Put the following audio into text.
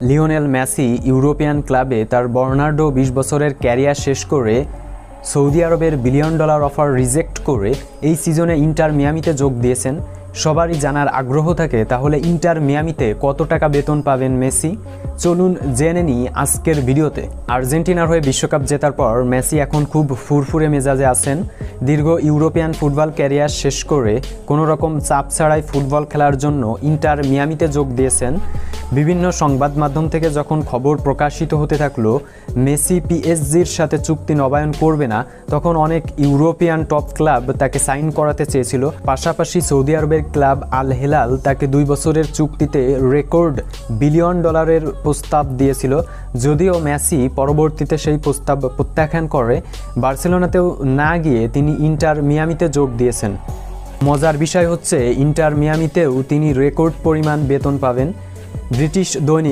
Lionel Messi European ক্লাবে তার বর্নার্ডো বিশ বছরের ক্যারিয়ার শেষ করে সৌদি আরবের বিলিয়ন ডলার অফার রিজেক্ট করে এই সিজনে ইন্টার মিয়ামিতে যোগ দিয়েছেন। সবারই জানার আগ্রহ থাকে, তাহলে ইন্টার মিয়ামিতে কত টাকা বেতন পাবেন মেসি? চলুন জেনে নিই আজকের ভিডিওতে। আর্জেন্টিনার হয়ে বিশ্বকাপ জেতার পর মেসি এখন খুব ফুরফুরে মেজাজে আছেন। দীর্ঘ ইউরোপিয়ান ফুটবল ক্যারিয়ার শেষ করে কোনো রকম চাপ ছাড়াই ফুটবল খেলার জন্য ইন্টার মিয়ামিতে যোগ দিয়েছেন। বিভিন্ন সংবাদ মাধ্যম থেকে যখন খবর প্রকাশিত হতে থাকল, মেসি পিএসজির সাথে চুক্তি নবায়ন করবে না, তখন অনেক ইউরোপিয়ান টপ ক্লাব তাকে সাইন করাতে চেয়েছিল। পাশাপাশি সৌদি আরবের ক্লাব আল হেলাল তাকে দুই বছরের চুক্তিতে রেকর্ড বিলিয়ন ডলারের প্রস্তাব দিয়েছিল। যদিও মেসি পরবর্তীতে সেই প্রস্তাব প্রত্যাখ্যান করে, বার্সেলোনাতেও না গিয়ে তিনি ইন্টার মিয়ামিতে যোগ দিয়েছেন। মজার বিষয় হচ্ছে, ইন্টার মিয়ামিতেও তিনি রেকর্ড পরিমাণ বেতন পাবেন। ব্রিটিশ দৈনিক